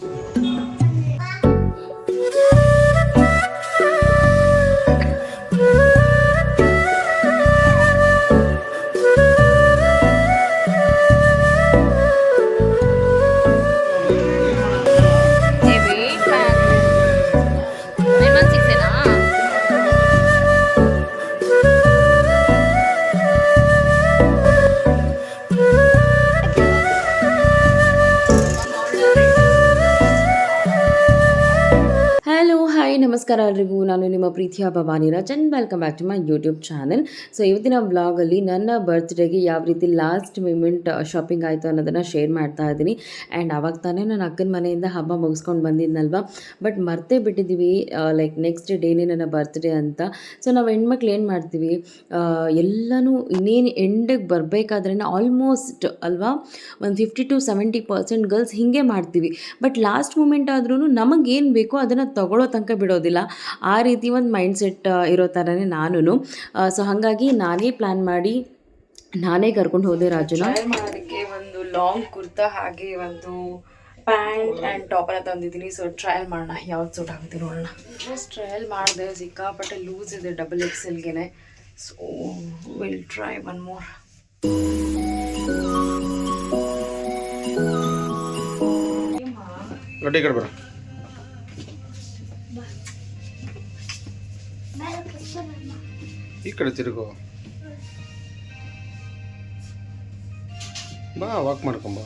you Hello. Hi ನಮಸ್ಕಾರ ಎಲ್ರಿಗೂ. ನಾನು ನಿಮ್ಮ ಪ್ರೀತಿಯ Bhavani Rajan welcome back to my YouTube channel so ಇವತ್ತಿನ ಬ್ಲಾಗಲ್ಲಿ ನನ್ನ ಬರ್ತ್ಡೇಗೆ ಯಾವ ರೀತಿ ಲಾಸ್ಟ್ ಮೂಮೆಂಟ್ ಶಾಪಿಂಗ್ ಆಯಿತು ಅನ್ನೋದನ್ನು ಶೇರ್ ಮಾಡ್ತಾ ಇದ್ದೀನಿ. ಆ್ಯಂಡ್ ಅವಾಗ ತಾನೇ ನಾನು ಅಕ್ಕನ ಮನೆಯಿಂದ ಹಬ್ಬ ಮುಗಿಸ್ಕೊಂಡು ಬಂದಿದ್ನಲ್ವ? ಬಟ್ ಮರ್ತೇ ಬಿಟ್ಟಿದ್ದೀವಿ ಲೈಕ್ ನೆಕ್ಸ್ಟ್ ಡೇನೇ ನನ್ನ ಬರ್ತ್ಡೇ ಅಂತ. ಸೊ ನಾವು ಹೆಣ್ಮಕ್ಳು ಏನು ಮಾಡ್ತೀವಿ ಆ, ಎಲ್ಲನೂ ಇನ್ನೇನು ಎಂಡಿಗೆ ಬರಬೇಕಾದ್ರೆ ಆಲ್ಮೋಸ್ಟ್ ಅಲ್ವಾ? ಒಂದು fifty to seventy percent girls ಹೀಗೆ ಮಾಡ್ತೀವಿ. ಬಟ್ ಲಾಸ್ಟ್ ಮೂಮೆಂಟ್ ಆದ್ರೂ ನಮಗೇನು ಬೇಕೋ ಅದನ್ನು ತಗೊಳ್ಳೋ ತನಕ ಬಿಡೋದಿಲ್ಲ. ಆ ರೀತಿ ಒಂದು ಮೈಂಡ್ ಸೆಟ್ ಇರೋ ಥರನೇ ನಾನು ಸೊ ಹಾಗಾಗಿ ನಾನೇ ಪ್ಲ್ಯಾನ್ ಮಾಡಿ ನಾನೇ ಕರ್ಕೊಂಡು ಹೋದೆ ರಾಜುನ. ಮಾಡೋದಕ್ಕೆ ಒಂದು ಲಾಂಗ್ ಕುರ್ತಾ ಹಾಗೆ ಒಂದು ಪ್ಯಾಂಟ್ ಆ್ಯಂಡ್ ಟಾಪನ್ನ ತಂದಿದ್ದೀನಿ. ಸೊ ಟ್ರಯಲ್ ಮಾಡೋಣ ಯಾವ್ದು ಸೂಟ್ ಆಗುತ್ತೆ ನೋಡೋಣ. ಫಸ್ಟ್ ಟ್ರಯಲ್ ಮಾಡಿದೆ ಸಿಕ್ಕಾಪಟ್ಟೆ ಲೂಸ್ ಇದೆ double X ಎಲ್ಗೆ so will try one more ಗಟ್ಟಿ ಕಡೆ ಬರ ಈ ಕಡೆ ತಿರುಗು. ಬಾ ವಾಕ್ ಮಾಡ್ಕೊಂಬ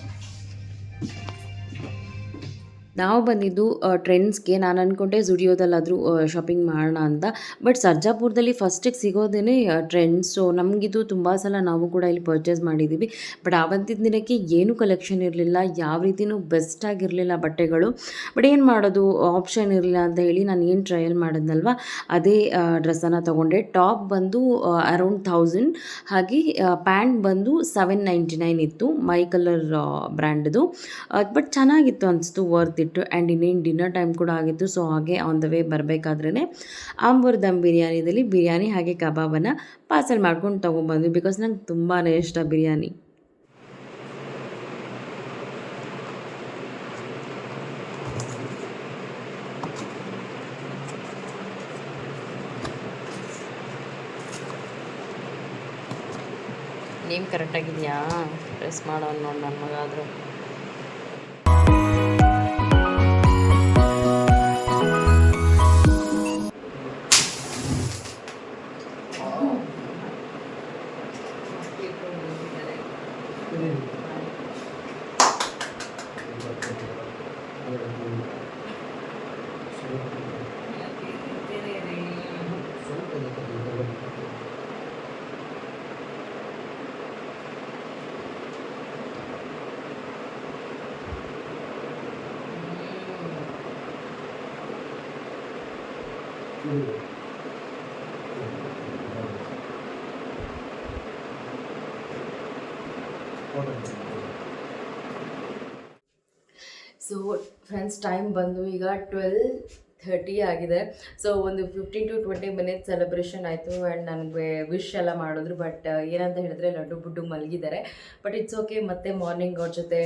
ನಾವು ಬಂದಿದ್ದು ಟ್ರೆಂಡ್ಸ್ಗೆ ನಾನು ಅಂದ್ಕೊಂಡೆ ಜುಡಿಯೋದಲ್ಲಾದರೂ ಶಾಪಿಂಗ್ ಮಾಡೋಣ ಅಂತ. ಬಟ್ ಸರ್ಜಾಪುರದಲ್ಲಿ ಫಸ್ಟಿಗೆ ಸಿಗೋದೇ ಟ್ರೆಂಡ್ಸ್ ಸೊ ನಮಗಿದು ತುಂಬ ಸಲ ನಾವು ಕೂಡ ಇಲ್ಲಿ ಪರ್ಚೇಸ್ ಮಾಡಿದ್ದೀವಿ ಬಟ್ ಆವತ್ತಿನ ದಿನಕ್ಕೆ ಏನೂ ಕಲೆಕ್ಷನ್ ಇರಲಿಲ್ಲ, ಯಾವ ರೀತಿಯೂ ಬೆಸ್ಟ್ ಆಗಿರಲಿಲ್ಲ ಬಟ್ಟೆಗಳು. ಬಟ್ ಏನು ಮಾಡೋದು ಆಪ್ಷನ್ ಇರಲಿಲ್ಲ ಅಂತ ಹೇಳಿ ನಾನು ಏನು ಟ್ರಯಲ್ ಮಾಡಿದ್ನಲ್ವ, ಅದೇ ಡ್ರೆಸ್ಸನ್ನು ತೊಗೊಂಡೆ. ಟಾಪ್ ಬಂದು ಅರೌಂಡ್ ಥೌಸಂಡ್ ಹಾಗೆ ಪ್ಯಾಂಟ್ ಬಂದು ಸೆವೆನ್ ನೈಂಟಿ ನೈನ್ ಇತ್ತು ಮೈ ಕಲರ್ ಬ್ರ್ಯಾಂಡ್ದು ಬಟ್ ಚೆನ್ನಾಗಿತ್ತು ಅನಿಸ್ತು ವರ್ತ್ ಇಟ್ಟು ಆ್ಯಂಡ್ ಇನ್ನೇನು ಡಿನ್ನರ್ ಟೈಮ್ ಕೂಡ ಆಗಿತ್ತು. ಸೊ ಹಾಗೆ ಆನ್ ದ ವೇ ಬರಬೇಕಾದ್ರೇ ಆಂಬೂರ್ ದಮ್ ಬಿರಿಯಾನಿದಲ್ಲಿ ಬಿರಿಯಾನಿ ಹಾಗೆ ಕಬಾಬನ್ನು ಪಾರ್ಸಲ್ ಮಾಡ್ಕೊಂಡು ತೊಗೊಂಬಂದ್ವಿ. ಬಿಕಾಸ್ ನಂಗೆ ತುಂಬಾ ಇಷ್ಟ ಬಿರಿಯಾನಿ. ನೇಮ್ ಕರೆಕ್ಟಾಗಿದೆಯಾ ಪ್ರೆಸ್ ಮಾಡೋಣ ನೋಡಿ ನನ್ನ ಮಗ ಸೊ ಫ್ರೆಂಡ್ಸ್ ಟೈಮ್ ಬಂದು ಈಗ ಟ್ವೆಲ್ ಥರ್ಟಿ ಆಗಿದೆ. ಸೊ ಒಂದು fifteen to twenty minutes celebration ಆಯಿತು ಆ್ಯಂಡ್ ನನಗೆ ವಿಶ್ ಎಲ್ಲ ಮಾಡಿದ್ರು ಬಟ್ ಏನಂತ ಹೇಳಿದ್ರೆ ಲಡ್ಡು ಬುಡ್ಡು ಮಲಗಿದ್ದಾರೆ. ಬಟ್ ಇಟ್ಸ್ ಓಕೆ ಮತ್ತೆ ಮಾರ್ನಿಂಗ್ ಅವ್ರ ಜೊತೆ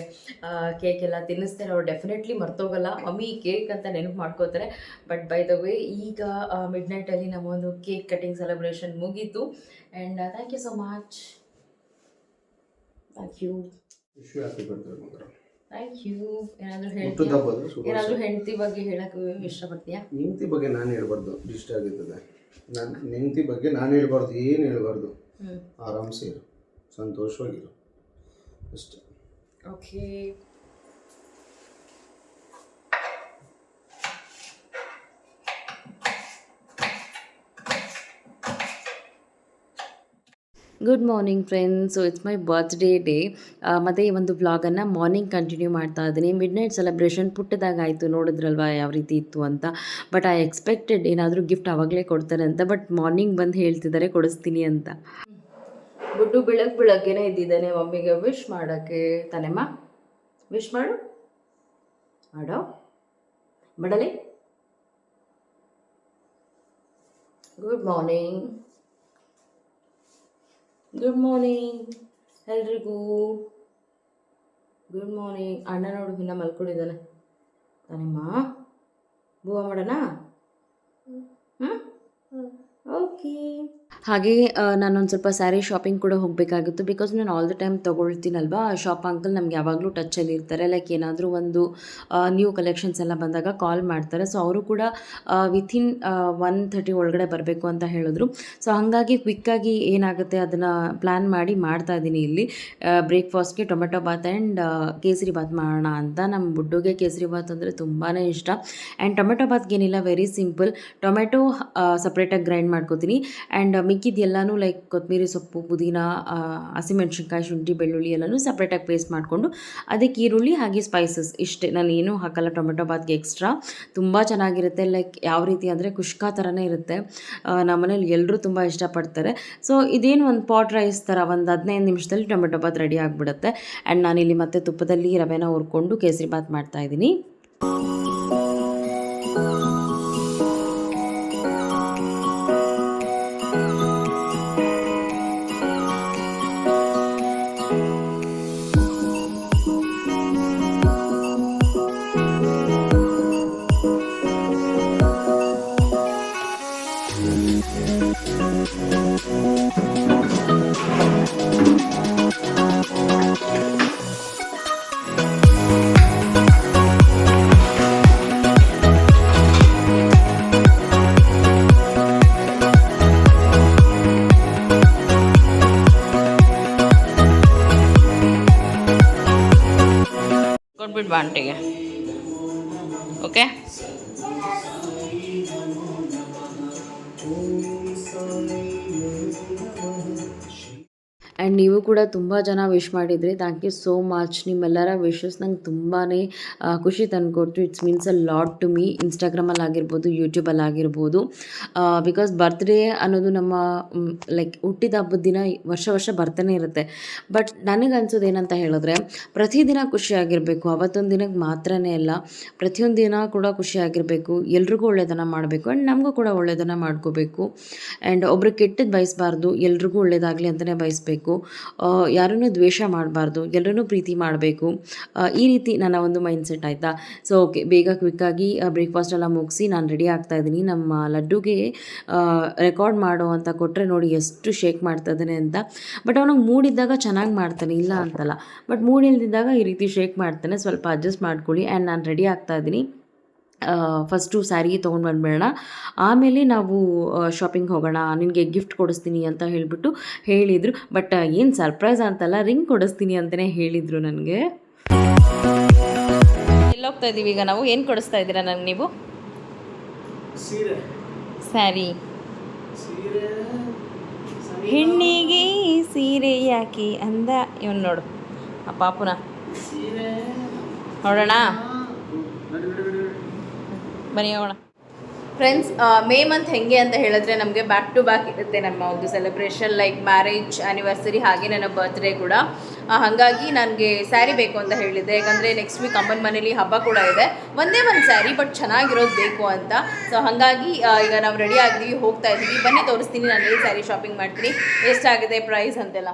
ಕೇಕ್ ಎಲ್ಲ ತಿನ್ನಿಸ್ತಾರೆ. ಅವ್ರು ಡೆಫಿನೆಟ್ಲಿ ಮರ್ತೋಗಲ್ಲ. ಮಮ್ಮಿ ಕೇಕ್ ಅಂತ ನೆನಪು ಮಾಡ್ಕೋತಾರೆ. ಬಟ್ ಬೈ ದ ವೇ ಈಗ ಮಿಡ್ ನೈಟಲ್ಲಿ ನಮ್ಮ ಒಂದು ಕೇಕ್ ಕಟಿಂಗ್ ಸೆಲೆಬ್ರೇಷನ್ ಮುಗೀತು. And thank you so much thank you thank you ಏನಾದರೂ ಹೇಳ್ತೀಯಾ? ಹೆಂಡತಿ ಬಗ್ಗೆ ಹೇಳಕ್ಕೆ ಇಷ್ಟಪಡ್ತೀಯಾ? ಹೆಂಡತಿ ಬಗ್ಗೆ ನಾನು ಹೇಳ್ಬಾರ್ದು ಇಷ್ಟ ಆಗಿರ್ತದೆ. ನಾನು ಹೆಂಡತಿ ಬಗ್ಗೆ ನಾನು ಹೇಳ್ಬಾರ್ದು ಏನು ಹೇಳ್ಬಾರ್ದು? ಆರಾಮ್ಸೆ ಇರು ಸಂತೋಷವಾಗಿರು. ಅಷ್ಟೇ. Okay good morning friends so it's my birthday day ಮತ್ತು ಈ ಒಂದು ಬ್ಲಾಗನ್ನು ಮಾರ್ನಿಂಗ್ ಕಂಟಿನ್ಯೂ ಮಾಡ್ತಾ ಇದ್ದೀನಿ. ಮಿಡ್ ನೈಟ್ ಸೆಲೆಬ್ರೇಷನ್ ಪುಟ್ಟದಾಗಾಯಿತು ನೋಡಿದ್ರಲ್ವ ಯಾವ ರೀತಿ ಇತ್ತು ಅಂತ. ಬಟ್ ಐ ಎಕ್ಸ್ಪೆಕ್ಟೆಡ್ ಏನಾದರೂ ಗಿಫ್ಟ್ ಆವಾಗಲೇ ಕೊಡ್ತಾರೆ ಅಂತ. ಬಟ್ ಮಾರ್ನಿಂಗ್ ಬಂದು ಹೇಳ್ತಿದ್ದಾರೆ ಕೊಡಿಸ್ತೀನಿ ಅಂತ. ಬುಡ್ಡು ಬೆಳಗ್ಗೆ ಬೆಳಗ್ಗೆನೇ ಇದ್ದಿದ್ದಾನೆ ಮಮ್ಮಿಗೆ. ವಿಶ್ ಮಾಡೋಕ್ಕೆ ತಾನೆಮ್ಮ? ವಿಶ್ ಮಾಡು. ಮಾಡೋ? ಮಾಡಲಿ. ಗುಡ್ ಮಾರ್ನಿಂಗ್ ಗುಡ್ ಮಾರ್ನಿಂಗ್ ಎಲ್ರಿಗೂ. ಗುಡ್ ಮಾರ್ನಿಂಗ್ ಅಣ್ಣ ನೋಡು ಇನ್ನ ಮಲ್ಕೊಂಡಿದ್ದಾನೆ ತಾನೇಮ್ಮ ಬೂವ ಮಾಡೋಣ? ಹ್ಞೂ ಓಕೆ ಹಾಗೆ ನಾನೊಂದು ಸ್ವಲ್ಪ ಸ್ಯಾರಿ ಶಾಪಿಂಗ್ ಕೂಡ ಹೋಗಬೇಕಾಗಿತ್ತು. ಬಿಕಾಸ್ ನಾನು ಆಲ್ ದ ಟೈಮ್ ತೊಗೊಳ್ತೀನಲ್ವಾ ಶಾಪ್ ಅಂಕಲ್ ನಮ್ಗೆ ಯಾವಾಗಲೂ ಟಚಲ್ಲಿ ಇರ್ತಾರೆ. ಲೈಕ್ ಏನಾದರೂ ಒಂದು ನ್ಯೂ ಕಲೆಕ್ಷನ್ಸ್ ಎಲ್ಲ ಬಂದಾಗ ಕಾಲ್ ಮಾಡ್ತಾರೆ. ಸೊ ಅವರು ಕೂಡ ವಿತಿನ್ ಒನ್ ಥರ್ಟಿ ಒಳಗಡೆ ಬರಬೇಕು ಅಂತ ಹೇಳಿದ್ರು. ಸೊ ಹಾಗಾಗಿ ಕ್ವಿಕ್ಕಾಗಿ ಏನಾಗುತ್ತೆ ಅದನ್ನು ಪ್ಲ್ಯಾನ್ ಮಾಡಿ ಮಾಡ್ತಾ ಇದ್ದೀನಿ ಇಲ್ಲಿ. ಬ್ರೇಕ್ಫಾಸ್ಟ್ಗೆ ಟೊಮೆಟೊ ಬಾತ್ ಆ್ಯಂಡ್ ಕೇಸರಿ ಬಾತ್ ಮಾಡೋಣ ಅಂತ. ನಮ್ಮ ಬುಡ್ಡುಗೆ ಕೇಸರಿ ಬಾತ್ ಅಂದರೆ ತುಂಬಾ ಇಷ್ಟ. ಆ್ಯಂಡ್ ಟೊಮೆಟೊ ಬಾತ್ಗೇನಿಲ್ಲ ವೆರಿ ಸಿಂಪಲ್ ಟೊಮೆಟೊ ಸಪ್ರೇಟಾಗಿ ಗ್ರೈಂಡ್ ಮಾಡ್ಕೋತೀನಿ. ಆ್ಯಂಡ್ ಮಿಕ್ಕಿದ್ದೆಲ್ಲನೂ ಲೈಕ್ ಕೊತ್ತಂಬರಿ ಸೊಪ್ಪು, ಪುದೀನ ಹಸಿಮೆಣಸಿನ್ಕಾಯಿ, ಶುಂಠಿ, ಬೆಳ್ಳುಳ್ಳಿ ಎಲ್ಲನೂ ಸಪ್ರೇಟಾಗಿ ಪೇಸ್ಟ್ ಮಾಡಿಕೊಂಡು, ಅದಕ್ಕೆ ಈರುಳ್ಳಿ ಹಾಗೆ ಸ್ಪೈಸಸ್ ಇಷ್ಟೇ. ನಾನು ಏನೂ ಹಾಕಲ್ಲ, ಟೊಮೆಟೊ ಬಾತ್ಗೆ ಎಕ್ಸ್ಟ್ರಾ ತುಂಬ ಚೆನ್ನಾಗಿರುತ್ತೆ ಲೈಕ್ ಯಾವ ರೀತಿ ಅಂದರೆ ಕುಷ್ಕಾ ಥರನೇ ಇರುತ್ತೆ. ನಮ್ಮ ನಮ್ಮನೇಲಿ ಎಲ್ಲರೂ ತುಂಬ ಇಷ್ಟಪಡ್ತಾರೆ. ಸೊ ಇದೇನು ಒಂದು ಪಾಟ್ ರೈಸ್ ಥರ ಒಂದು ಹದಿನೈದು ನಿಮಿಷದಲ್ಲಿ ಟೊಮೆಟೊ ಬಾತ್ ರೆಡಿ ಆಗಿಬಿಡುತ್ತೆ. ಆ್ಯಂಡ್ ನಾನಿಲ್ಲಿ ಮತ್ತೆ ತುಪ್ಪದಲ್ಲಿ ರವೆನ ಹುರ್ಕೊಂಡು ಕೇಸರಿ ಬಾತ್ ಮಾಡ್ತಾಯಿದ್ದೀನಿ ಕೊಟ್ಬಿಟ್ಟು ಬಾ ಆಂಟಿಗೆ ಓಕೆ ಆ್ಯಂಡ್ ನೀವು ಕೂಡ ತುಂಬ ಜನ ವಿಶ್ ಮಾಡಿದ್ರಿ. ಥ್ಯಾಂಕ್ ಯು ಸೋ ಮಚ್ ನಿಮ್ಮೆಲ್ಲರ ವಿಶಸ್ ನಂಗೆ ತುಂಬಾ ಖುಷಿ ತಂದುಕೊಟ್ಟು it's means a lot to me ಇನ್ಸ್ಟಾಗ್ರಾಮಲ್ಲಿ ಆಗಿರ್ಬೋದು ಯೂಟ್ಯೂಬಲ್ಲಿ ಆಗಿರ್ಬೋದು. ಬಿಕಾಸ್ ಬರ್ತ್ಡೇ ಅನ್ನೋದು ನಮ್ಮ ಲೈಕ್ ಹುಟ್ಟಿದ ಹಬ್ಬದ ದಿನ ವರ್ಷ ವರ್ಷ ಬರ್ತಾನೆ ಇರುತ್ತೆ. ಬಟ್ ನನಗೆ ಅನ್ಸೋದು ಏನಂತ ಹೇಳಿದ್ರೆ, ಪ್ರತಿದಿನ ಖುಷಿಯಾಗಿರಬೇಕು ಅವತ್ತೊಂದು ದಿನಕ್ಕೆ ಮಾತ್ರನೇ ಅಲ್ಲ, ಪ್ರತಿಯೊಂದು ದಿನ ಕೂಡ ಖುಷಿಯಾಗಿರಬೇಕು ಎಲ್ರಿಗೂ ಒಳ್ಳೆಯದನ್ನು ಮಾಡಬೇಕು. ಆ್ಯಂಡ್ ನಮಗೂ ಕೂಡ ಒಳ್ಳೆಯದನ್ನು ಮಾಡ್ಕೋಬೇಕು. ಆ್ಯಂಡ್ ಒಬ್ರು ಕೆಟ್ಟದ್ದು ಬಯಸಬಾರ್ದು, ಎಲ್ರಿಗೂ ಒಳ್ಳೇದಾಗಲಿ ಅಂತಲೇ ಬಯಸಬೇಕು. ಯಾರನ್ನೂ ದ್ವೇಷ ಮಾಡಬಾರ್ದು ಎಲ್ಲರನ್ನೂ ಪ್ರೀತಿ ಮಾಡಬೇಕು. ಈ ರೀತಿ ನನ್ನ ಒಂದು ಮೈಂಡ್ಸೆಟ್ ಆಯಿತಾ? ಸೊ ಓಕೆ ಬೇಗ ಕ್ವಿಕ್ಕಾಗಿ ಬ್ರೇಕ್ಫಾಸ್ಟ್ ಎಲ್ಲ ಮುಗಿಸಿ ನಾನು ರೆಡಿ ಆಗ್ತಾ ಇದ್ದೀನಿ. ನಮ್ಮ ಲಡ್ಡುಗೆ ರೆಕಾರ್ಡ್ ಮಾಡೋ ಅಂತ ಕೊಟ್ಟರೆ ನೋಡಿ ಎಷ್ಟು ಶೇಕ್ ಮಾಡ್ತಾ ಇದ್ದಾನೆ ಅಂತ. ಬಟ್ ಅವನಿಗೆ ಮೂಡಿದ್ದಾಗ ಚೆನ್ನಾಗಿ ಮಾಡ್ತಾನೆ, ಇಲ್ಲ ಅಂತಲ್ಲ. ಬಟ್ ಮೂಡಿಲ್ದಿದ್ದಾಗ ಈ ರೀತಿ ಶೇಕ್ ಮಾಡ್ತಾನೆ. ಸ್ವಲ್ಪ ಅಡ್ಜಸ್ಟ್ ಮಾಡ್ಕೊಳ್ಳಿ ಆ್ಯಂಡ್ ನಾನು ರೆಡಿ ಆಗ್ತಾ ಇದ್ದೀನಿ. ಫಸ್ಟು ಸ್ಯಾರಿ ತೊಗೊಂಡು ಬಂದ್ಬಿಡೋಣ ಆಮೇಲೆ ನಾವು ಶಾಪಿಂಗ್ ಹೋಗೋಣ ನಿನಗೆ ಗಿಫ್ಟ್ ಕೊಡಿಸ್ತೀನಿ ಅಂತ ಹೇಳಿಬಿಟ್ಟು ಹೇಳಿದರು. ಬಟ್ ಏನು ಸರ್ಪ್ರೈಸ್ ಅಂತಲ್ಲ ರಿಂಗ್ ಕೊಡಿಸ್ತೀನಿ ಅಂತಲೇ ಹೇಳಿದರು ನನಗೆ. ಎಲ್ಲೋಗ್ತಾ ಇದ್ದೀವಿ ಈಗ ನಾವು. ಏನು ಕೊಡಿಸ್ತಾ ಇದ್ದೀರಾ ನನಗೆ ನೀವು? ಸೀರೆ. ಸ್ಯಾರಿ ಸೀರೆ ಹೆಣ್ಣಿಗೆ ಸೀರೆ ಯಾಕೆ ಅಂದ? ಇವನು ನೋಡು. ಆ ಪಾಪುನ. ಸೀರೆ. ನೋಡೋಣ. ನಡಿ ನಡಿ ನಡಿ ಬನ್ನಿ ಫ್ರೆಂಡ್ಸ್ ಮೇ ಮಂತ್ ಹೆಂಗೆ ಅಂತ ಹೇಳಿದ್ರೆ ನಮಗೆ ಬ್ಯಾಕ್ ಟು ಬ್ಯಾಕ್ ಇರುತ್ತೆ ನಮ್ಮ ಒಂದು ಸೆಲೆಬ್ರೇಷನ್ ಲೈಕ್ ಮ್ಯಾರೇಜ್ ಆ್ಯನಿವರ್ಸರಿ ಹಾಗೆ ನನ್ನ ಬರ್ತ್ಡೇ ಕೂಡ. ಹಾಗಾಗಿ ನನಗೆ ಸ್ಯಾರಿ ಬೇಕು ಅಂತ ಹೇಳಿದ್ದೆ. ಯಾಕಂದರೆ ನೆಕ್ಸ್ಟ್ ವೀಕ್ ಅಮ್ಮನ ಮನೇಲಿ ಹಬ್ಬ ಕೂಡ ಇದೆ. ಒಂದೇ ಒಂದು ಸ್ಯಾರಿ ಬಟ್ ಚೆನ್ನಾಗಿರೋದು ಬೇಕು ಅಂತ. ಸೊ ಹಾಗಾಗಿ ಈಗ ನಾವು ರೆಡಿ ಆಗಿದ್ದೀವಿ ಹೋಗ್ತಾ ಇದ್ದೀವಿ ಬನ್ನಿ ತೋರಿಸ್ತೀನಿ, ನಾನು ಸ್ಯಾರಿ ಶಾಪಿಂಗ್ ಮಾಡ್ತೀನಿ. ಎಷ್ಟಾಗಿದೆ ಪ್ರೈಸ್ ಅಂತೆಲ್ಲ.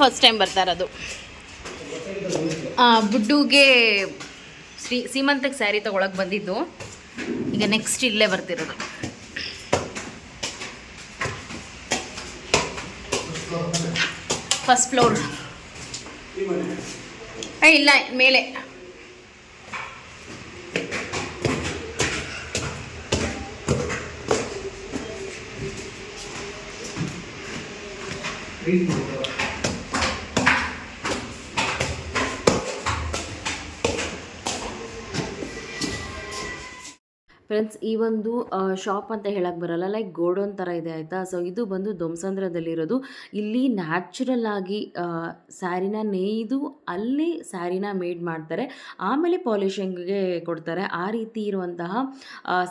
ಫಸ್ಟ್ ಟೈಮ್ ಬರ್ತಾ ಇರೋದು. ಬುಡ್ಡುಗೆ ಶ್ರೀ ಸೀಮಂತಕ್ಕೆ ಸ್ಯಾರಿ ತೊಗೊಳಕ್ಕೆ ಬಂದಿದ್ದು. ಈಗ ನೆಕ್ಸ್ಟ್ ಇಲ್ಲೇ ಬರ್ತಿರೋದು. ಫಸ್ಟ್ ಫ್ಲೋರ್ ಇಲ್ಲ, ಮೇಲೆ. ಫ್ರೆಂಡ್ಸ್ ಈ ಒಂದು ಶಾಪ್ ಅಂತ ಹೇಳಕ್ಕೆ ಬರಲ್ಲ. ಲೈಕ್ ಗೋಡೌನ್ ಥರ ಇದೆ, ಆಯಿತಾ? ಸೊ ಇದು ಬಂದು ದೊಮ್ಸಂದ್ರದಲ್ಲಿರೋದು ಇಲ್ಲಿ ನ್ಯಾಚುರಲ್ ಆಗಿ ಸ್ಯಾರಿನ ನೇಯ್ದು ಅಲ್ಲಿ ಸ್ಯಾರಿನ ಮೇಡ್ ಮಾಡ್ತಾರೆ. ಆಮೇಲೆ ಪಾಲಿಶಿಂಗ್ಗೆ ಕೊಡ್ತಾರೆ. ಆ ರೀತಿ ಇರುವಂತಹ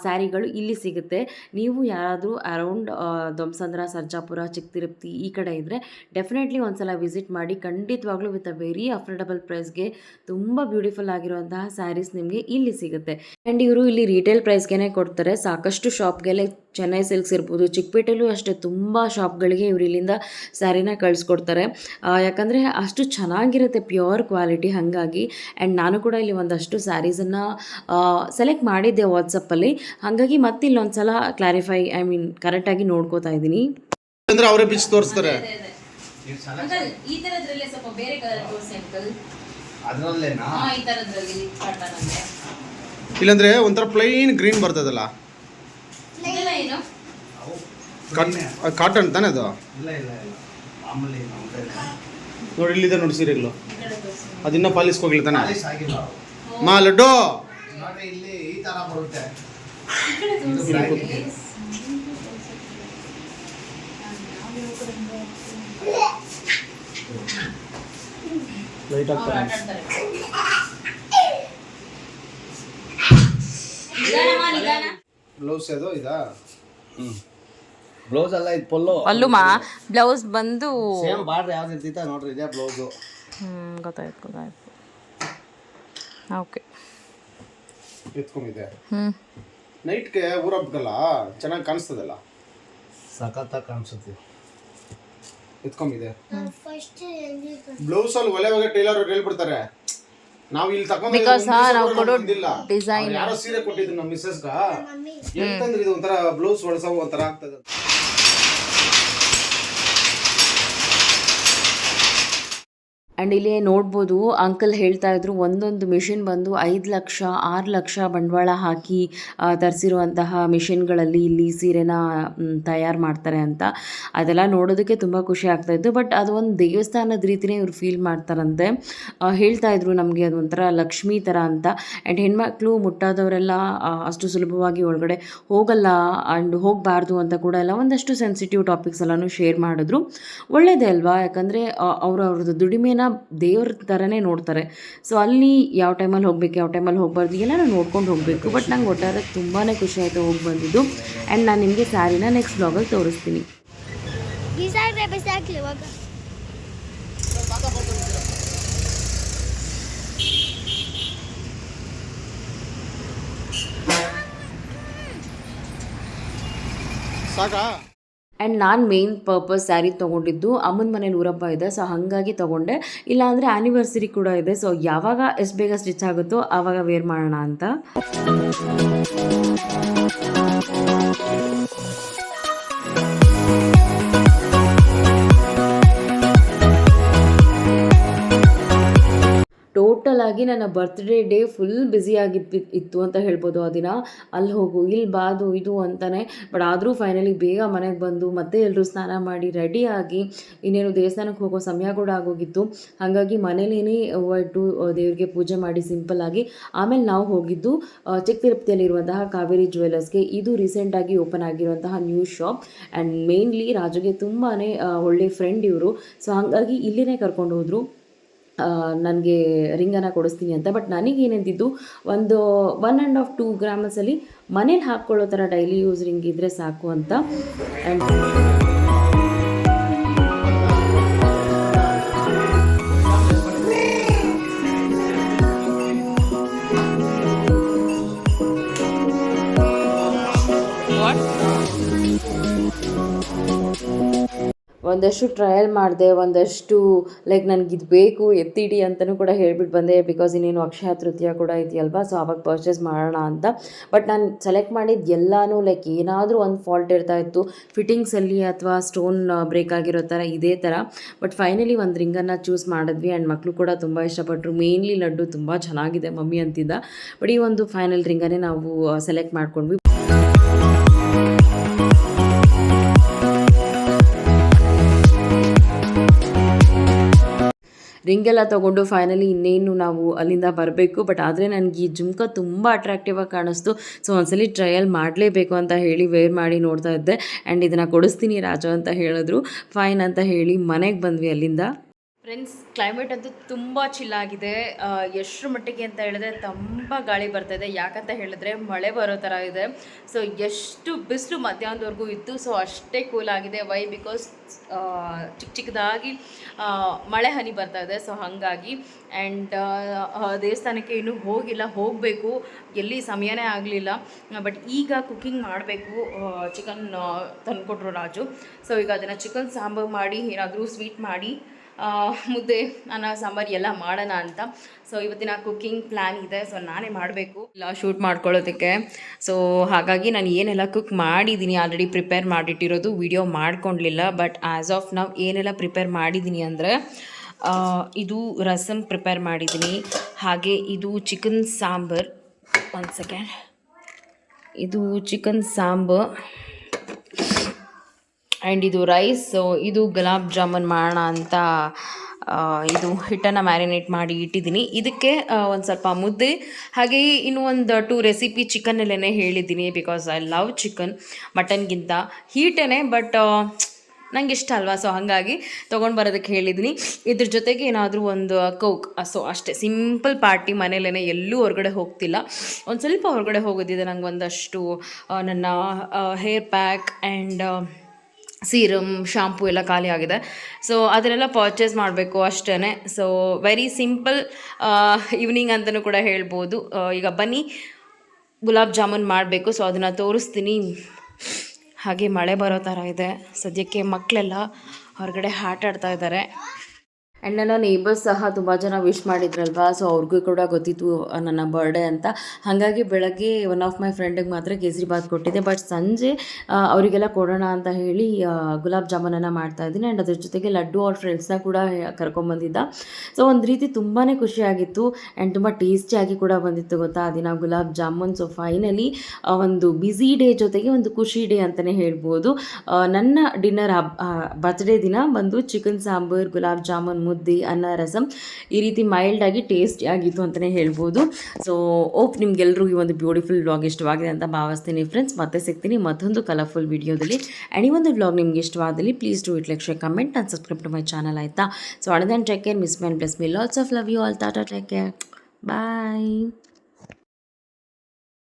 ಸ್ಯಾರಿಗಳು ಇಲ್ಲಿ ಸಿಗುತ್ತೆ. ನೀವು ಯಾರಾದರೂ ಅರೌಂಡ್ ದೊಮ್ಸಂದ್ರ ಸರ್ಜಾಪುರ ಚಿಕ್ಕತಿರುಪತಿ ಈ ಕಡೆ ಇದ್ದರೆ ಡೆಫಿನೆಟ್ಲಿ ಒಂದ್ಸಲ ವಿಸಿಟ್ ಮಾಡಿ, ಖಂಡಿತವಾಗ್ಲೂ ವಿತ್ ಅ ವೆರಿ ಅಫೋರ್ಡಬಲ್ ಪ್ರೈಸ್ಗೆ ತುಂಬ ಬ್ಯೂಟಿಫುಲ್ ಆಗಿರುವಂತಹ ಸ್ಯಾರೀಸ್ ನಿಮಗೆ ಇಲ್ಲಿ ಸಿಗುತ್ತೆ. ಆ್ಯಂಡ್ ಇವರು ಇಲ್ಲಿ ರಿಟೇಲ್ ಪ್ರೈಸ್ಗೆ ಕೊಡ್ತಾರೆ. ಸಾಕಷ್ಟು ಶಾಪ್ಗೆಲ್ಲ ಚೆನ್ನೈ ಸಿಲ್ಕ್ಸ್ ಇರ್ಬೋದು. ಚಿಕ್ಕಪೇಟೆಲೂ ಅಷ್ಟೇ ತುಂಬ ಶಾಪ್ಗಳಿಗೆ ಇವರು ಇಲ್ಲಿಂದ ಸ್ಯಾರಿನ ಕಳಿಸ್ಕೊಡ್ತಾರೆ. ಯಾಕಂದರೆ ಅಷ್ಟು ಚೆನ್ನಾಗಿರುತ್ತೆ ಪ್ಯೂರ್ ಕ್ವಾಲಿಟಿ ಹಾಗಾಗಿ. ಆ್ಯಂಡ್ ನಾನು ಕೂಡ ಇಲ್ಲಿ ಒಂದಷ್ಟು ಸ್ಯಾರೀಸನ್ನು ಸೆಲೆಕ್ಟ್ ಮಾಡಿದ್ದೆ ವಾಟ್ಸಪ್ಪಲ್ಲಿ. ಹಾಗಾಗಿ ಮತ್ತೆ ಇಲ್ಲೊಂದು ಸಲ ಕ್ಲಾರಿಫೈ ಐ ಮೀನ್ ಕರೆಕ್ಟಾಗಿ ನೋಡ್ಕೋತಾ ಇದ್ದೀನಿ. ಅಂದ್ರೆ ಅವರೇ ಬಿಚ್ ತೋರಿಸ್ತಾರೆ. ಈ ಥರದ್ರಲ್ಲೇ ಸ್ವಲ್ಪ ಬೇರೆ ಕಲರ್ ತೋರಿಸಿ ಅಂಕಲ್. ಅದರಲ್ಲೇನಾ? ಈ ತರದ್ರಲ್ಲಿ ಕಾಟನ್ ಅಂದರೆ ಇಲ್ಲಾಂದ್ರೆ ಒಂಥರ ಪ್ಲೈನ್ ಗ್ರೀನ್ ಬರ್ತದಲ್ಲ? ಇದೆಲ್ಲ ಏನು ಕಾಟನ್ ತಾನೆ ಅದು? ನೋಡಿ ಇಲ್ಲಿದೆ ನೋಡಿ ಸೀರೆಗಳು. ಅದಿನ್ನ ಪಾಲಿಸ್ಗೆ ಹೋಗಿಲ್ಲ ತಾನೆ? ಮಾ ಲಡ್ಡು ನೋಡಿ ಇಲ್ಲಿ ಈ ತರ ಬರುತ್ತೆ. ಲೈಟ್ ಆಗ್ತಾನೆ ಬ್ಲೌಸ್ ಅದು ಇದಾ? ಬ್ಲೌಸ್ ಅಲ್ಲ ಇದು ಪೊಲ್ಲು. ಅಲ್ಲುಮಾ ಬ್ಲೌಸ್ ಬಂದು ಸೇಮ್ ಬಾರ್ಡ್ರ್ ಯಾವ್ದು ಇರ್ತಿತ್ತ ನೋಡ್ರಿ ಇದೇ ಬ್ಲೌಸು ಹ್ಮ್ ಗೊತ್ತಾಯ್ತು ಗೊತ್ತಾಯ್ತು. ಓಕೆ. ಎತ್ಕೊಂಡಿದೆ ಹ್ಮ್. ನೈಟ್ಗೆ ಊರಬ್ಬಗಲ್ಲ ಚೆನ್ನಾಗಿ ಕಾಣಿಸ್ತದಲ್ಲ? ಸಖತ್ತಾಗಿ ಕಾಣಿಸುತ್ತೆ. ಎತ್ಕೊಂಡಿದೆ ಬ್ಲೌಸ್ ಅಲ್ಲಿ ಒಲೆ ಒಳಗೆ ಟೈಲರ್ ಅವ್ರು ಹೇಳ್ಬಿಡ್ತಾರೆ. ನಾವು ಇಲ್ಲಿ Because, ಹಾ, ನಾವು ಕೊಡೋ ಡಿಸೈನ್ ಯಾರೋ ಸೀರೆ ಕೊಟ್ಟಿದ್ರು ನಮ್ಮ ಮಿಸ್ಸಸ್ಗ ಎಂತಂದ್ರೆ ಇದು ಒಂಥರ ಬ್ಲೌಸ್ ಹೊಳಸವ ಒಂಥರ ಆಗ್ತದೆ ಆ್ಯಂಡ್ ಇಲ್ಲಿ ನೋಡ್ಬೋದು ಅಂಕಲ್ ಹೇಳ್ತಾ ಇದ್ರು, ಒಂದೊಂದು ಮಿಷಿನ್ ಬಂದು ಐದು ಲಕ್ಷ, ಆರು ಲಕ್ಷ ಬಂಡವಾಳ ಹಾಕಿ ತರಿಸಿರುವಂತಹ ಮಿಷಿನ್ಗಳಲ್ಲಿ ಇಲ್ಲಿ ಸೀರೆನ ತಯಾರು ಮಾಡ್ತಾರೆ ಅಂತ. ಅದೆಲ್ಲ ನೋಡೋದಕ್ಕೆ ತುಂಬ ಖುಷಿ ಆಗ್ತಾ ಇತ್ತು. ಬಟ್ ಅದು ಒಂದು ದೇವಸ್ಥಾನದ ರೀತಿಯೇ ಇವ್ರು ಫೀಲ್ ಮಾಡ್ತಾರಂತೆ. ಹೇಳ್ತಾ ಇದ್ರು ನಮಗೆ ಅದೊಂಥರ ಲಕ್ಷ್ಮಿ ಥರ ಅಂತ. ಆ್ಯಂಡ್ ಹೆಣ್ಮಕ್ಳು ಮುಟ್ಟಾದವರೆಲ್ಲ ಅಷ್ಟು ಸುಲಭವಾಗಿ ಒಳಗಡೆ ಹೋಗಲ್ಲ ಆ್ಯಂಡ್ ಹೋಗಬಾರ್ದು ಅಂತ ಕೂಡ ಎಲ್ಲ ಒಂದಷ್ಟು ಸೆನ್ಸಿಟಿವ್ ಟಾಪಿಕ್ಸ್ ಎಲ್ಲನೂ ಶೇರ್ ಮಾಡಿದ್ರು. ಒಳ್ಳೆಯದೇ ಅಲ್ವಾ? ಯಾಕಂದರೆ ಅವ್ರ ಅವ್ರದ್ದು ದುಡಿಮೆನ ದೇವ್ರ ಥರನೇ ನೋಡ್ತಾರೆ. ಸೊ ಅಲ್ಲಿ ಯಾವ ಟೈಮಲ್ಲಿ ಹೋಗಬೇಕು ಯಾವ ಟೈಮಲ್ಲಿ ಹೋಗಬಾರ್ದು ಎಲ್ಲನೂ ನೋಡ್ಕೊಂಡು ಹೋಗಬೇಕು. ಬಟ್ ನಂಗೆ ಒಟ್ಟಾರೆ ತುಂಬಾ ಖುಷಿ ಆಯಿತು ಹೋಗಿ ಬಂದಿದ್ದು. ಆ್ಯಂಡ್ ನಾನು ನಿಮಗೆ ಸ್ಯಾರಿನ ನೆಕ್ಸ್ಟ್ ಬ್ಲಾಗಲ್ಲಿ ತೋರಿಸ್ತೀನಿ. ಸಾಕಾ? ಆ್ಯಂಡ್ ನಾನು ಮೇನ್ ಪರ್ಪಸ್ ಸ್ಯಾರಿ ತೊಗೊಂಡಿದ್ದು ಅಮ್ಮನ ಮನೇಲಿ ಊರಪ್ಪ ಇದೆ ಸೊ ಹಾಗಾಗಿ ತೊಗೊಂಡೆ. ಇಲ್ಲಾಂದರೆ ಆ್ಯನಿವರ್ಸರಿ ಕೂಡ ಇದೆ ಸೊ ಯಾವಾಗ ಎಷ್ಟು ಬೇಗ ಸ್ಟಿಚ್ ಆಗುತ್ತೋ ಆವಾಗ ವೇರ್ ಮಾಡೋಣ ಅಂತ. ಟೋಟಲ್ ಆಗಿ ನನ್ನ ಬರ್ತ್ಡೇ ಡೇ ಫುಲ್ ಬ್ಯುಸಿ ಆಗಿ ಇತ್ತು ಅಂತ ಹೇಳ್ಬೋದು ಆ ದಿನ. ಅಲ್ಲಿ ಹೋಗು ಇಲ್ಲಿ ಬಾದು, ಇದು ಅಂತಾನೆ. ಬಟ್ ಆದರೂ ಫೈನಲಿ ಬೇಗ ಮನೆಗೆ ಬಂದು, ಮತ್ತೆ ಎಲ್ಲರೂ ಸ್ನಾನ ಮಾಡಿ ರೆಡಿಯಾಗಿ ಇನ್ನೇನು ದೇವಸ್ಥಾನಕ್ಕೆ ಹೋಗೋ ಸಮಯ ಕೂಡ ಆಗೋಗಿತ್ತು. ಹಾಗಾಗಿ ಮನೇಲೇ ಒಟ್ಟು ದೇವರಿಗೆ ಪೂಜೆ ಮಾಡಿ ಸಿಂಪಲ್ ಆಗಿ. ಆಮೇಲೆ ನಾವು ಹೋಗಿದ್ದು ಚಿಕ್ಕ ತಿರುಪತಿಯಲ್ಲಿರುವಂತಹ ಕಾವೇರಿ ಜ್ಯುವೆಲರ್ಸ್ಗೆ ಇದು ರೀಸೆಂಟಾಗಿ ಓಪನ್ ಆಗಿರುವಂತಹ ನ್ಯೂ ಶಾಪ್ ಆ್ಯಂಡ್ ಮೇನ್ಲಿ ರಾಜುಗೆ ತುಂಬಾ ಒಳ್ಳೆ ಫ್ರೆಂಡ್ ಇವರು. ಸೊ ಹಾಗಾಗಿ ಇಲ್ಲಿನೇ ಕರ್ಕೊಂಡು ಹೋದರು. ನನಗೆ ರಿಂಗನ್ನು ಕೊಡಿಸ್ತೀನಿ ಅಂತ. ಬಟ್ ನನಗೇನಿದ್ದಿದ್ದು ಒಂದು ಒನ್ ಆ್ಯಂಡ್ ಆಫ್ ಟೂ ಗ್ರಾಮಸಲ್ಲಿ ಮನೇಲಿ ಹಾಕ್ಕೊಳ್ಳೋ ಥರ ಡೈಲಿ ಯೂಸ್ ರಿಂಗ್ ಇದ್ದರೆ ಸಾಕು ಅಂತ. ಆ್ಯಂಡ್ ಒಂದಷ್ಟು ಟ್ರಯಲ್ ಮಾಡಿದೆ, ಒಂದಷ್ಟು ಲೈಕ್ ನನಗೆ ಇದು ಬೇಕು, ಎತ್ತಿಡಿ ಅಂತಲೂ ಕೂಡ ಹೇಳ್ಬಿಟ್ಟು ಬಂದೆ ಬಿಕಾಸ್ ಇನ್ನೇನು ಅಕ್ಷಯ ತೃತೀಯ ಕೂಡ ಇದೆಯಲ್ವಾ ಸೊ ಆವಾಗ ಪರ್ಚೇಸ್ ಮಾಡೋಣ ಅಂತ. ಬಟ್ ನಾನು ಸೆಲೆಕ್ಟ್ ಮಾಡಿದ್ದು ಎಲ್ಲನೂ ಲೈಕ್ ಏನಾದರೂ ಒಂದು ಫಾಲ್ಟ್ ಇರ್ತಾ ಇತ್ತು. ಫಿಟ್ಟಿಂಗ್ಸಲ್ಲಿ ಅಥವಾ ಸ್ಟೋನ್ ಬ್ರೇಕ್ ಆಗಿರೋ ಥರ ಇದೇ ಥರ ಬಟ್ ಫೈನಲಿ ಒಂದು ರಿಂಗನ್ನು ಚೂಸ್ ಮಾಡಿದ್ವಿ ಆ್ಯಂಡ್ ಮಕ್ಕಳು ಕೂಡ ತುಂಬ ಇಷ್ಟಪಟ್ಟರು ಮೇನ್ಲಿ ಲಡ್ಡು ತುಂಬ ಚೆನ್ನಾಗಿದೆ ಮಮ್ಮಿ ಅಂತಿದ್ದ. ಬಟ್ ಈ ಒಂದು ಫೈನಲ್ ರಿಂಗನ್ನೇ ನಾವು ಸೆಲೆಕ್ಟ್ ಮಾಡ್ಕೊಂಡ್ವಿ. ರಿಂಗೆಲ್ಲ ತೊಗೊಂಡು ಫೈನಲಿ ಇನ್ನೇನು ನಾವು ಅಲ್ಲಿಂದ ಬರಬೇಕು. ಬಟ್ ಆದರೆ ನನಗೆ ಈ ಜುಮ್ಕ ತುಂಬ ಅಟ್ರಾಕ್ಟಿವ್ ಆಗಿ ಕಾಣಿಸ್ತು. ಸೊ ಒಂದ್ಸಲಿ ಟ್ರಯಲ್ ಮಾಡಲೇಬೇಕು ಅಂತ ಹೇಳಿ ವೇರ್ ಮಾಡಿ ನೋಡ್ತಾ ಇದ್ದೆ. ಆ್ಯಂಡ್ ಇದನ್ನು ಕೊಡಿಸ್ತೀನಿ ರಾಜು ಅಂತ ಹೇಳಿದ್ರು. ಫೈನ್ ಅಂತ ಹೇಳಿ ಮನೆಗೆ ಬಂದ್ವಿ ಅಲ್ಲಿಂದ. ಫ್ರೆಂಡ್ಸ್ ಕ್ಲೈಮೇಟ್ ಅಂತೂ ತುಂಬ ಚಿಲ್ಲಾಗಿದೆ ಎಷ್ಟರ ಮಟ್ಟಿಗೆ ಅಂತ ಹೇಳಿದ್ರೆ ತುಂಬ ಗಾಳಿ ಬರ್ತಾ ಇದೆ. ಯಾಕಂತ ಹೇಳಿದ್ರೆ ಮಳೆ ಬರೋ ಥರ ಇದೆ. ಸೊ ಎಷ್ಟು ಬಿಸಿಲು ಮಧ್ಯಾಹ್ನದವರೆಗೂ ಇತ್ತು ಸೊ ಅಷ್ಟೇ ಕೂಲ್ ಆಗಿದೆ. ವೈ ಬಿಕಾಸ್ ಚಿಕ್ಕ ಚಿಕ್ಕದಾಗಿ ಮಳೆ ಹನಿ ಬರ್ತಾ ಇದೆ. ಸೊ ಹಾಗಾಗಿ ಆ್ಯಂಡ್ ದೇವಸ್ಥಾನಕ್ಕೆ ಇನ್ನೂ ಹೋಗಿಲ್ಲ. ಹೋಗಬೇಕು. ಎಲ್ಲಿ ಸಮಯನೇ ಆಗಲಿಲ್ಲ. ಬಟ್ ಈಗ ಕುಕ್ಕಿಂಗ್ ಮಾಡಬೇಕು. ಚಿಕನ್ ತಂದುಕೊಟ್ರು ರಾಜು. ಸೊ ಈಗ ಅದನ್ನು ಚಿಕನ್ ಸಾಂಬಾರು ಮಾಡಿ, ಏನಾದರೂ ಸ್ವೀಟ್ ಮಾಡಿ ಮುದ್ದೆ, ಅನ್ನ, ಸಾಂಬಾರು ಎಲ್ಲ ಮಾಡೋಣ ಅಂತ. ಸೊ ಇವತ್ತಿನ ಕುಕ್ಕಿಂಗ್ ಪ್ಲ್ಯಾನ್ ಇದೆ. ಸೊ ನಾನೇ ಮಾಡಬೇಕು. ಇಲ್ಲ ಶೂಟ್ ಮಾಡ್ಕೊಳ್ಳೋದಕ್ಕೆ. ಸೊ ಹಾಗಾಗಿ ನಾನು ಏನೆಲ್ಲ ಕುಕ್ ಮಾಡಿದ್ದೀನಿ ಆಲ್ರೆಡಿ ಪ್ರಿಪೇರ್ ಮಾಡಿಟ್ಟಿರೋದು ವಿಡಿಯೋ ಮಾಡ್ಕೊಳ್ಲಿಲ್ಲ ಬಟ್ ಆ್ಯಸ್ ಆಫ್ ನಾವು ಏನೆಲ್ಲ ಪ್ರಿಪೇರ್ ಮಾಡಿದ್ದೀನಿ ಅಂದರೆ ಇದು ರಸಮ್ ಪ್ರಿಪೇರ್ ಮಾಡಿದ್ದೀನಿ. ಹಾಗೆ ಇದು ಚಿಕನ್ ಸಾಂಬಾರ್. ಒಂದು ಸೆಕೆಂಡ್ ಇದು ಚಿಕನ್ ಸಾಂಬಾರ್. ಆ್ಯಂಡ್ ಇದು ರೈಸ್ ಇದು ಗುಲಾಬ್ ಜಾಮೂನ್ ಮಾಡೋಣ ಅಂತ ಇದು ಹಿಟ್ಟನ್ನು ಮ್ಯಾರಿನೇಟ್ ಮಾಡಿ ಇಟ್ಟಿದ್ದೀನಿ. ಇದಕ್ಕೆ ಒಂದು ಸ್ವಲ್ಪ ಮುದ್ದೆ ಹಾಗೆಯೇ ಇನ್ನೂ ಒಂದು ಟು ರೆಸಿಪಿ ಚಿಕನ್ನಲ್ಲೇ ಹೇಳಿದ್ದೀನಿ ಬಿಕಾಸ್ ಐ ಲವ್ ಚಿಕನ್ ಮಟನ್ಗಿಂತ ಹೀಟೇ ಬಟ್ ನಂಗೆ ಇಷ್ಟ ಅಲ್ವಾ ಸೊ ಹಾಗಾಗಿ ತೊಗೊಂಡು ಬರೋದಕ್ಕೆ ಹೇಳಿದ್ದೀನಿ. ಇದ್ರ ಜೊತೆಗೆ ಏನಾದರೂ ಒಂದು ಕೋಕ್ ಸೊ ಅಷ್ಟೇ. ಸಿಂಪಲ್ ಪಾರ್ಟಿ ಮನೇಲೇ ಎಲ್ಲೂ ಹೊರಗಡೆ ಹೋಗ್ತಿಲ್ಲ. ಒಂದು ಸ್ವಲ್ಪ ಹೊರಗಡೆ ಹೋಗೋದಿದೆ ನಂಗೆ ಒಂದಷ್ಟು ನನ್ನ hair pack and serum shampoo ಎಲ್ಲ ಖಾಲಿ ಆಗಿದೆ. ಸೊ ಅದನ್ನೆಲ್ಲ ಪರ್ಚೇಸ್ ಮಾಡಬೇಕು ಅಷ್ಟೇ ಸೊ ವೆರಿ ಸಿಂಪಲ್ ಈವ್ನಿಂಗ್ ಅಂತಲೂ ಕೂಡ ಹೇಳ್ಬೋದು. ಈಗ ಬನ್ನಿ, ಗುಲಾಬ್ ಜಾಮೂನ್ ಮಾಡಬೇಕು. ಸೊ ಅದನ್ನು ತೋರಿಸ್ತೀನಿ. ಹಾಗೆ ಮಳೆ ಬರೋ ಥರ ಇದೆ. ಸದ್ಯಕ್ಕೆ ಮಕ್ಕಳೆಲ್ಲ ಹೊರಗಡೆ ಆಟಾಡ್ತಾ ಇದ್ದಾರೆ. ಆ್ಯಂಡ್ ನನ್ನ ನೇಬರ್ಸ್ ಸಹ ತುಂಬ ಜನ ವಿಶ್ ಮಾಡಿದ್ರಲ್ವಾ? ಸೊ ಅವ್ರಿಗೂ ಕೂಡ ಗೊತ್ತಿತ್ತು ನನ್ನ ಬರ್ಡೇ ಅಂತ. ಹಾಗಾಗಿ ಬೆಳಗ್ಗೆ ಒನ್ ಆಫ್ ಮೈ ಫ್ರೆಂಡಿಗೆ ಮಾತ್ರ ಕೇಸರಿಬಾತ್ ಕೊಟ್ಟಿದ್ದೆ. ಬಟ್ ಸಂಜೆ ಅವರಿಗೆಲ್ಲ ಕೊಡೋಣ ಅಂತ ಹೇಳಿ ಗುಲಾಬ್ ಜಾಮೂನನ್ನು ಮಾಡ್ತಾ ಇದ್ದೀನಿ. ಆ್ಯಂಡ್ ಅದ್ರ ಜೊತೆಗೆ ಲಡ್ಡು ಅವ್ರ ಫ್ರೆಂಡ್ಸ್ನ ಕೂಡ ಕರ್ಕೊಂಬಂದಿದ್ದ ಸೊ ಒಂದು ರೀತಿ ತುಂಬಾ ಖುಷಿಯಾಗಿತ್ತು ಆ್ಯಂಡ್ ತುಂಬ ಟೇಸ್ಟಿಯಾಗಿ ಕೂಡ ಬಂದಿತ್ತು ಗೊತ್ತಾ? ಆ ದಿನ ಗುಲಾಬ್ ಜಾಮೂನ್. ಸೊ ಫೈನಲಿ ಒಂದು ಬ್ಯುಸಿ ಡೇ ಜೊತೆಗೆ ಒಂದು ಖುಷಿ ಡೇ ಅಂತಲೇ ಹೇಳ್ಬೋದು. ನನ್ನ ಡಿನ್ನರ್ ಹಬ್ ಬರ್ತ್ಡೇ ದಿನ ಬಂದು ಚಿಕನ್ ಸಾಂಬಾರ್, ಗುಲಾಬ್ ಜಾಮೂನ್ ಮುದ್ದೆ, ಅನ್ನ, ರಸಂ ಈ ರೀತಿ ಮೈಲ್ಡ್ ಮೈಲ್ಡಾಗಿ ಟೇಸ್ಟಿಯಾಗಿತ್ತು ಅಂತಲೇ ಹೇಳ್ಬೋದು. ಸೊ ಓಪ್ ನಿಮಗೆಲ್ಲರೂ ಈ ಒಂದು ಬ್ಯೂಟಿಫುಲ್ ವ್ಲಾಗ್ ಇಷ್ಟವಾಗಿದೆ ಅಂತ ಭಾವಿಸ್ತೀನಿ ಫ್ರೆಂಡ್ಸ್ ಮತ್ತೆ ಸಿಗ್ತೀನಿ ಮತ್ತೊಂದು ಕಲರ್ಫುಲ್ ವಿಡಿಯೋದಲ್ಲಿ ಆ್ಯಂಡ್ ಈ ಒಂದು ವ್ಲಾಗ್ ನಿಮ್ಗೆ ಇಷ್ಟವಾದಲ್ಲಿ please do it like share comment and subscribe to my channel ಆಯಿತಾ? So ಅಣದನ್ take care miss man plus me lots of love you all tata take care bye